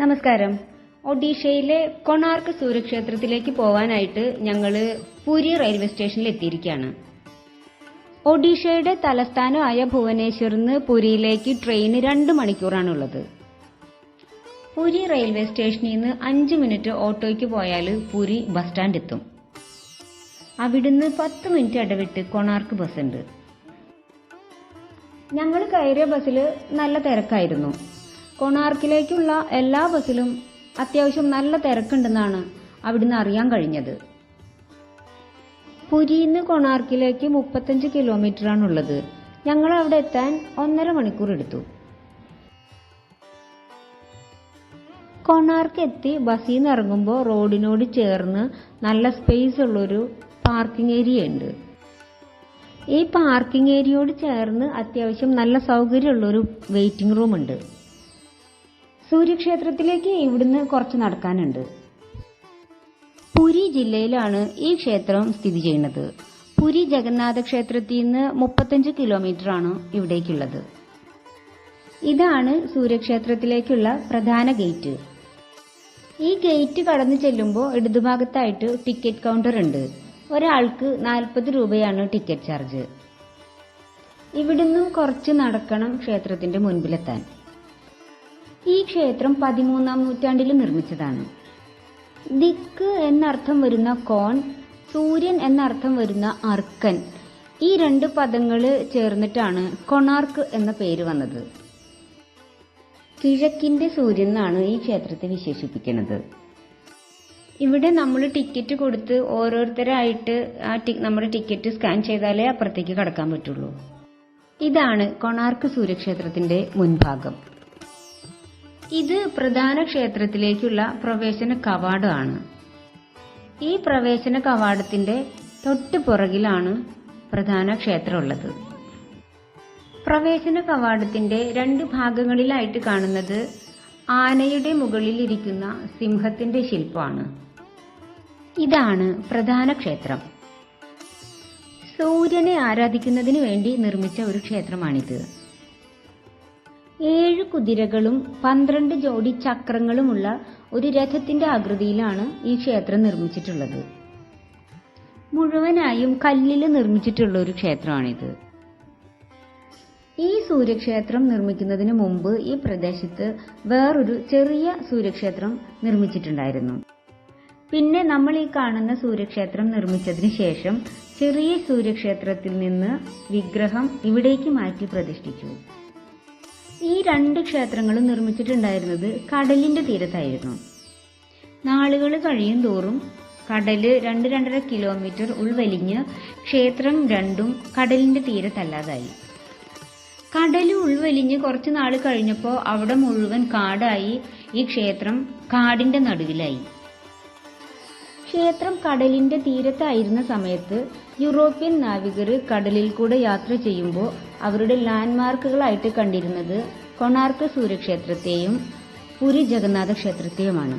നമസ്കാരം. ഒഡീഷയിലെ കൊണാർക്ക് സൂര്യക്ഷേത്രത്തിലേക്ക് പോവാനായിട്ട് ഞങ്ങൾ പുരി റെയിൽവേ സ്റ്റേഷനിൽ എത്തിയിരിക്കുകയാണ് ഒഡീഷയുടെ തലസ്ഥാനമായ ഭുവനേശ്വറിന്ന് പുരിയിലേക്ക് ട്രെയിന് രണ്ട് മണിക്കൂറാണുള്ളത്. പുരി റെയിൽവേ സ്റ്റേഷനിൽ നിന്ന് അഞ്ച് മിനിറ്റ് ഓട്ടോയ്ക്ക് പോയാൽ പുരി ബസ് സ്റ്റാൻഡ് എത്തും അവിടുന്ന് പത്ത് മിനിറ്റ് ഇടവിട്ട് കൊണാർക്ക് ബസ് ഉണ്ട് ഞങ്ങൾ കയറിയ ബസ്സിൽ നല്ല തിരക്കായിരുന്നു. കൊണാർക്കിലേക്കുള്ള എല്ലാ ബസ്സിലും അത്യാവശ്യം നല്ല തിരക്കുണ്ടെന്നാണ് അവിടുന്ന് അറിയാൻ കഴിഞ്ഞത്. പുരിന്ന് കൊണാർക്കിലേക്ക് മുപ്പത്തഞ്ച് കിലോമീറ്റർ ആണുള്ളത് ഞങ്ങൾ അവിടെ എത്താൻ ഒന്നര മണിക്കൂർ എടുത്തു. കൊണാർക്ക് എത്തി ബസ്സിൽ നിന്ന് ഇറങ്ങുമ്പോൾ റോഡിനോട് ചേർന്ന് നല്ല സ്പേസ് ഉള്ളൊരു പാർക്കിംഗ് ഏരിയ ഉണ്ട്. ഈ പാർക്കിംഗ് ഏരിയയോട് ചേർന്ന് അത്യാവശ്യം നല്ല സൗകര്യമുള്ളൊരു വെയിറ്റിംഗ് റൂം ഉണ്ട്. സൂര്യക്ഷേത്രത്തിലേക്ക് ഇവിടുന്ന് കുറച്ച് നടക്കാനുണ്ട്. പുരി ജില്ലയിലാണ് ഈ ക്ഷേത്രം സ്ഥിതി ചെയ്യുന്നത്. പുരി ജഗന്നാഥ ക്ഷേത്രത്തിൽ നിന്ന് മുപ്പത്തഞ്ച് ആണ് ഇവിടേക്കുള്ളത്. ഇതാണ് സൂര്യക്ഷേത്രത്തിലേക്കുള്ള പ്രധാന ഗേറ്റ്. ഈ ഗേറ്റ് കടന്നു ചെല്ലുമ്പോൾ ഇടതുഭാഗത്തായിട്ട് ടിക്കറ്റ് കൗണ്ടർ ഉണ്ട്. ഒരാൾക്ക് നാൽപ്പത് രൂപയാണ് ടിക്കറ്റ് ചാർജ്. ഇവിടുന്ന് കുറച്ച് നടക്കണം ക്ഷേത്രത്തിന്റെ മുൻപിലെത്താൻ. ഈ ക്ഷേത്രം പതിമൂന്നാം നൂറ്റാണ്ടിൽ നിർമ്മിച്ചതാണ്. ദിക്ക് എന്നർത്ഥം വരുന്ന കോൺ സൂര്യൻ എന്നർത്ഥം വരുന്ന അർക്കൻ. ഈ രണ്ട് പദങ്ങൾ ചേർന്നിട്ടാണ് കൊണാർക്ക് എന്ന പേര് വന്നത്. കിഴക്കിന്റെ സൂര്യൻ എന്നാണ് ഈ ക്ഷേത്രത്തെ വിശേഷിപ്പിക്കുന്നത്. ഇവിടെ നമ്മൾ ടിക്കറ്റ് കൊടുത്ത് ഓരോരുത്തരായിട്ട് ആ നമ്മുടെ ടിക്കറ്റ് സ്കാൻ ചെയ്താലേ അപ്പുറത്തേക്ക് കടക്കാൻ പറ്റുള്ളൂ. ഇതാണ് കൊണാർക്ക് സൂര്യക്ഷേത്രത്തിന്റെ മുൻഭാഗം. ഇത് പ്രധാന ക്ഷേത്രത്തിലേക്കുള്ള പ്രവേശന കവാടമാണ്. ഈ പ്രവേശന കവാടത്തിന്റെ തൊട്ടു പുറകിലാണ് പ്രധാന ക്ഷേത്രം ഉള്ളത് പ്രവേശന കവാടത്തിന്റെ രണ്ട് ഭാഗങ്ങളിലായിട്ട് കാണുന്നത് ആനയുടെ മുകളിൽ ഇരിക്കുന്ന സിംഹത്തിന്റെ ശില്പമാണ്. ഇതാണ് പ്രധാന ക്ഷേത്രം. സൂര്യനെ ആരാധിക്കുന്നതിന് വേണ്ടി നിർമ്മിച്ച ഒരു ക്ഷേത്രമാണിത്. ഏഴ് കുതിരകളും പന്ത്രണ്ട് ജോഡി ചക്രങ്ങളുമുള്ള ഒരു രഥത്തിന്റെ ആകൃതിയിലാണ് ഈ ക്ഷേത്രം നിർമ്മിച്ചിട്ടുള്ളത്. മുഴുവനായും കല്ലിൽ നിർമ്മിച്ചിട്ടുള്ള ഒരു ക്ഷേത്രമാണിത്. ഈ സൂര്യക്ഷേത്രം നിർമ്മിക്കുന്നതിന് മുമ്പ് ഈ പ്രദേശത്ത് വേറൊരു ചെറിയ സൂര്യക്ഷേത്രം നിർമ്മിച്ചിട്ടുണ്ടായിരുന്നു. പിന്നെ നമ്മൾ ഈ കാണുന്ന സൂര്യക്ഷേത്രം നിർമ്മിച്ചതിന് ശേഷം ചെറിയ സൂര്യക്ഷേത്രത്തിൽ നിന്ന് വിഗ്രഹം ഇവിടേക്ക് മാറ്റി പ്രതിഷ്ഠിച്ചു. ഈ രണ്ട് ക്ഷേത്രങ്ങളും നിർമ്മിച്ചിട്ടുണ്ടായിരുന്നത് കടലിന്റെ തീരത്തായിരുന്നു. നാളുകൾ കഴിയും തോറും കടൽ രണ്ട് രണ്ടര കിലോമീറ്റർ ഉൾവലിഞ്ഞ് ക്ഷേത്രം രണ്ടും കടലിന്റെ തീരത്തല്ലാതായി. കടൽ ഉൾവലിഞ്ഞ് കുറച്ച് നാൾ കഴിഞ്ഞപ്പോൾ അവിടെ മുഴുവൻ കാടായി ഈ ക്ഷേത്രം കാടിന്റെ നടുവിലായി. ക്ഷേത്രം കടലിന്റെ തീരത്തായിരുന്ന സമയത്ത് യൂറോപ്യൻ നാവികർ കടലിൽ കൂടെ യാത്ര ചെയ്യുമ്പോൾ അവരുടെ ലാൻഡ്മാർക്കുകളായിട്ട് കണ്ടിരുന്നത് കൊണാർക്ക് സൂര്യക്ഷേത്രത്തെയും പുരി ജഗന്നാഥ ക്ഷേത്രത്തെയുമാണ്.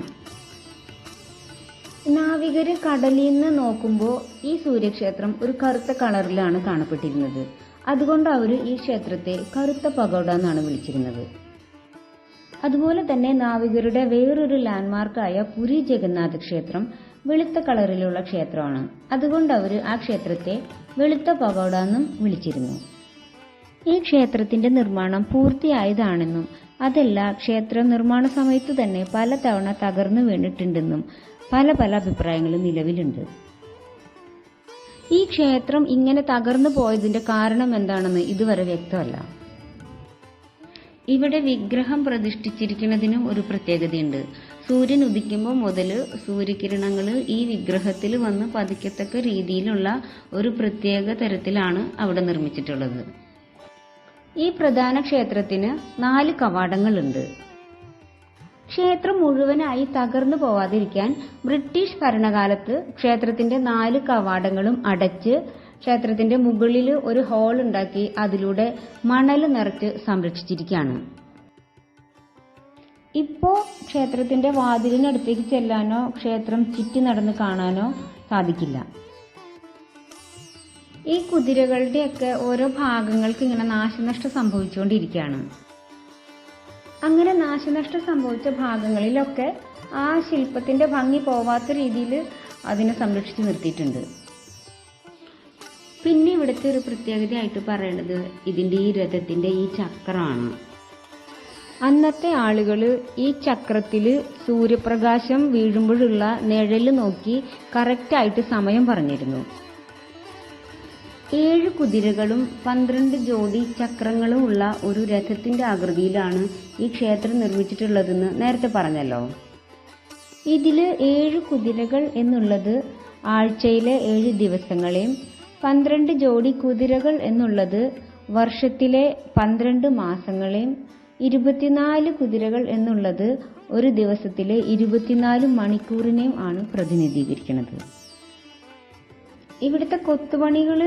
നാവികർ കടലിൽ നിന്ന് നോക്കുമ്പോൾ ഈ സൂര്യക്ഷേത്രം ഒരു കറുത്ത കളറിലാണ് കാണപ്പെട്ടിരുന്നത്. അതുകൊണ്ട് അവർ ഈ ക്ഷേത്രത്തെ കറുത്ത പഗോഡ എന്നാണ് വിളിച്ചിരുന്നത്. അതുപോലെ തന്നെ നാവികരുടെ വേറൊരു ലാൻഡ്മാർക്കായ പുരി ജഗന്നാഥ ക്ഷേത്രം വെളുത്ത കളറിലുള്ള ക്ഷേത്രമാണ്. അതുകൊണ്ട് അവർ ആ ക്ഷേത്രത്തെ വെളുത്ത പഗോഡ എന്നും വിളിച്ചിരുന്നു. ഈ ക്ഷേത്രത്തിന്റെ നിർമ്മാണം പൂർത്തിയായതാണെന്നും അതല്ല ക്ഷേത്ര നിർമ്മാണ സമയത്ത് തന്നെ പല തവണ തകർന്നു വീണിട്ടുണ്ടെന്നും പല പല അഭിപ്രായങ്ങളും നിലവിലുണ്ട്. ഈ ക്ഷേത്രം ഇങ്ങനെ തകർന്നു പോയതിന്റെ കാരണം എന്താണെന്ന് ഇതുവരെ വ്യക്തമല്ല. ഇവിടെ വിഗ്രഹം പ്രതിഷ്ഠിച്ചിരിക്കുന്നതിനും ഒരു പ്രത്യേകതയുണ്ട്. സൂര്യൻ ഉദിക്കുമ്പോൾ മുതൽ സൂര്യകിരണങ്ങൾ ഈ വിഗ്രഹത്തിൽ വന്ന് പതിക്കത്തക്ക രീതിയിലുള്ള ഒരു പ്രത്യേക തരത്തിലാണ് അവിടെ നിർമ്മിച്ചിട്ടുള്ളത്. ഈ പ്രധാന ക്ഷേത്രത്തിന് നാല് കവാടങ്ങളുണ്ട്. ക്ഷേത്രം മുഴുവനായി തകർന്നു പോവാതിരിക്കാൻ ബ്രിട്ടീഷ് ഭരണകാലത്ത് ക്ഷേത്രത്തിന്റെ നാല് കവാടങ്ങളും അടച്ച് ക്ഷേത്രത്തിന്റെ മുകളിൽ ഒരു ഹോൾ ഉണ്ടാക്കി അതിലൂടെ മണൽ നിറച്ച് സംരക്ഷിച്ചിരിക്കുകയാണ് ഇപ്പോ ക്ഷേത്രത്തിന്റെ വാതിലിനടുത്തേക്ക് ചെല്ലാനോ ക്ഷേത്രം ചുറ്റി നടന്ന് കാണാനോ സാധിക്കില്ല. ഈ കുതിരകളുടെയൊക്കെ ഓരോ ഭാഗങ്ങൾക്ക് ഇങ്ങനെ നാശനഷ്ടം സംഭവിച്ചുകൊണ്ടിരിക്കുകയാണ്. അങ്ങനെ നാശനഷ്ടം സംഭവിച്ച ഭാഗങ്ങളിലൊക്കെ ആ ശില്പത്തിന്റെ ഭംഗി പോവാത്ത രീതിയിൽ അതിനെ സംരക്ഷിച്ച് നിർത്തിയിട്ടുണ്ട്. പിന്നെ ഇവിടുത്തെ ഒരു പ്രത്യേകതയായിട്ട് പറയേണ്ടത് ഇതിന്റെ ഈ രഥത്തിന്റെ ഈ ചക്രമാണ്. അന്നത്തെ ആളുകൾ ഈ ചക്രത്തിൽ സൂര്യപ്രകാശം വീഴുമ്പോഴുള്ള നിഴൽ നോക്കി കറക്റ്റായിട്ട് സമയം പറഞ്ഞിരുന്നു. ഏഴ് കുതിരകളും പന്ത്രണ്ട് ജോഡി ചക്രങ്ങളും ഉള്ള ഒരു രഥത്തിന്റെ ആകൃതിയിലാണ് ഈ ക്ഷേത്രം നിർമ്മിച്ചിട്ടുള്ളതെന്ന് നേരത്തെ പറഞ്ഞല്ലോ. ഇതിൽ ഏഴ് കുതിരകൾ എന്നുള്ളത് ആഴ്ചയിലെ ഏഴ് ദിവസങ്ങളെയും പന്ത്രണ്ട് ജോഡി കുതിരകൾ എന്നുള്ളത് വർഷത്തിലെ പന്ത്രണ്ട് മാസങ്ങളെയും ഇരുപത്തിനാല് കുതിരകൾ എന്നുള്ളത് ഒരു ദിവസത്തിലെ ഇരുപത്തിനാല് മണിക്കൂറിനെയും ആണ് പ്രതിനിധീകരിക്കുന്നത്. ഇവിടുത്തെ കൊത്തുപണികൾ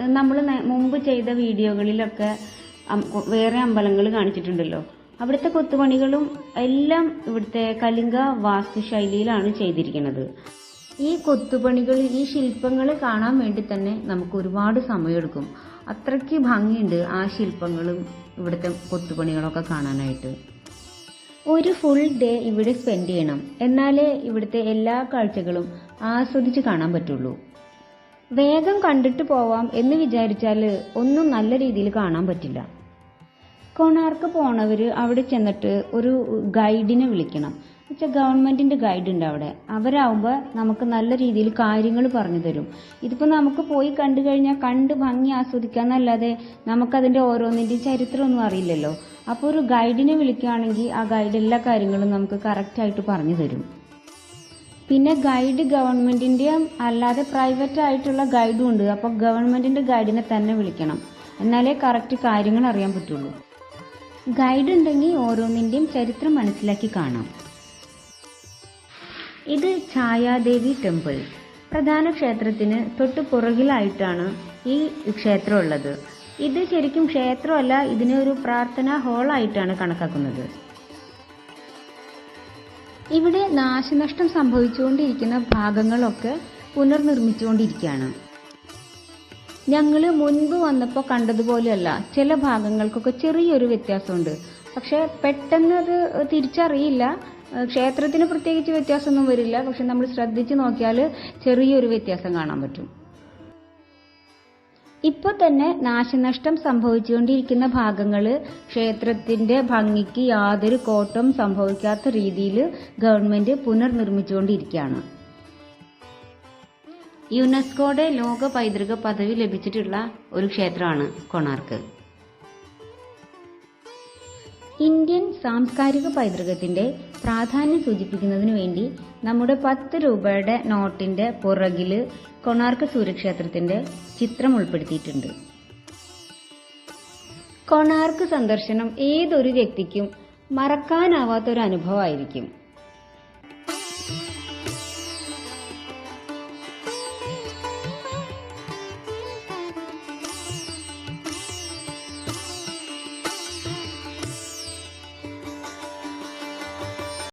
നമ്മൾ മുമ്പ് ചെയ്ത വീഡിയോകളിലൊക്കെ വേറെ അമ്പലങ്ങൾ കാണിച്ചിട്ടുണ്ടല്ലോ. അവിടുത്തെ കൊത്തുപണികളും എല്ലാം ഇവിടുത്തെ കലിംഗ വാസ്തുശൈലിയിലാണ് ചെയ്തിരിക്കുന്നത്. ഈ കൊത്തുപണികൾ ഈ ശില്പങ്ങൾ കാണാൻ വേണ്ടി തന്നെ നമുക്ക് ഒരുപാട് സമയമെടുക്കും. അത്രയ്ക്ക് ഭംഗിയുണ്ട് ആ ശില്പങ്ങളും ഇവിടുത്തെ കൊത്തുപണികളൊക്കെ കാണാനായിട്ട്. ഒരു ഫുൾ ഡേ ഇവിടെ സ്പെൻഡ് ചെയ്യണം. എന്നാലേ ഇവിടുത്തെ എല്ലാ കാഴ്ചകളും ആസ്വദിച്ച് കാണാൻ പറ്റുള്ളൂ. വേഗം കണ്ടിട്ട് പോവാം എന്ന് വിചാരിച്ചാൽ ഒന്നും നല്ല രീതിയിൽ കാണാൻ പറ്റില്ല. കൊണാർക്ക് പോണവര് അവിടെ ചെന്നിട്ട് ഒരു ഗൈഡിനെ വിളിക്കണം. വെച്ചാൽ ഗവൺമെന്റിന്റെ ഗൈഡ് ഉണ്ട് അവിടെ. അവരാവുമ്പോൾ നമുക്ക് നല്ല രീതിയിൽ കാര്യങ്ങൾ പറഞ്ഞു തരും. ഇതിപ്പോ നമുക്ക് പോയി കണ്ടു കഴിഞ്ഞാൽ കണ്ട് ഭംഗി ആസ്വദിക്കാന്നല്ലാതെ നമുക്കതിന്റെ ഓരോന്നിന്റെയും ചരിത്രമൊന്നും അറിയില്ലല്ലോ. അപ്പോൾ ഒരു ഗൈഡിനെ വിളിക്കുകയാണെങ്കിൽ ആ ഗൈഡ് എല്ലാ കാര്യങ്ങളും നമുക്ക് കറക്റ്റായിട്ട് പറഞ്ഞു തരും. പിന്നെ ഗൈഡ് ഗവൺമെന്റിന്റെയും അല്ലാതെ പ്രൈവറ്റ് ആയിട്ടുള്ള ഗൈഡും ഉണ്ട്. അപ്പോൾ ഗവൺമെന്റിന്റെ ഗൈഡിനെ തന്നെ വിളിക്കണം. എന്നാലേ കറക്റ്റ് കാര്യങ്ങൾ അറിയാൻ പറ്റുള്ളൂ. ഗൈഡ് ഉണ്ടെങ്കിൽ ഓരോന്നിന്റെയും ചരിത്രം മനസ്സിലാക്കി കാണാം. ഇത് ഛായാദേവി ടെമ്പിൾ. പ്രധാന ക്ഷേത്രത്തിന് തൊട്ട് പുറകിലായിട്ടാണ് ഈ ക്ഷേത്രം ഉള്ളത് ഇത് ശരിക്കും ക്ഷേത്രമല്ല ഇതിനെ ഒരു പ്രാർത്ഥനാ ഹാളായിട്ടാണ് കണക്കാക്കുന്നത്. ഇവിടെ നാശനഷ്ടം സംഭവിച്ചുകൊണ്ടിരിക്കുന്ന ഭാഗങ്ങളൊക്കെ പുനർനിർമ്മിച്ചുകൊണ്ടിരിക്കുകയാണ്. ഞങ്ങൾ മുൻപ് വന്നപ്പോൾ കണ്ടതുപോലെയല്ല ചില ഭാഗങ്ങൾക്കൊക്കെ ചെറിയൊരു വ്യത്യാസമുണ്ട്. പക്ഷെ പെട്ടെന്ന് അത് തിരിച്ചറിയില്ല. ക്ഷേത്രത്തിന് പ്രത്യേകിച്ച് വ്യത്യാസമൊന്നും വരില്ല. പക്ഷെ നമ്മൾ ശ്രദ്ധിച്ച് നോക്കിയാൽ ചെറിയൊരു വ്യത്യാസം കാണാൻ പറ്റും. ഇപ്പൊ തന്നെ നാശനഷ്ടം സംഭവിച്ചുകൊണ്ടിരിക്കുന്ന ഭാഗങ്ങൾ ക്ഷേത്രത്തിന്റെ ഭംഗിക്ക് യാതൊരു കോട്ടം സംഭവിക്കാത്ത രീതിയിൽ ഗവൺമെന്റ് പുനർനിർമ്മിച്ചുകൊണ്ടിരിക്കുകയാണ്. യുനെസ്കോയുടെ ലോക പൈതൃക പദവി ലഭിച്ചിട്ടുള്ള ഒരു ക്ഷേത്രമാണ് കൊണാർക്ക്. ഇന്ത്യൻ സാംസ്കാരിക പൈതൃകത്തിന്റെ പ്രാധാന്യം സൂചിപ്പിക്കുന്നതിന് വേണ്ടി നമ്മുടെ പത്ത് രൂപയുടെ നോട്ടിന്റെ പുറകിൽ കൊണാർക്ക് സൂര്യക്ഷേത്രത്തിന്റെ ചിത്രം ഉൾപ്പെടുത്തിയിട്ടുണ്ട്. കൊണാർക്ക് സന്ദർശനം ഏതൊരു വ്യക്തിക്കും മറക്കാനാവാത്ത ഒരു അനുഭവമായിരിക്കും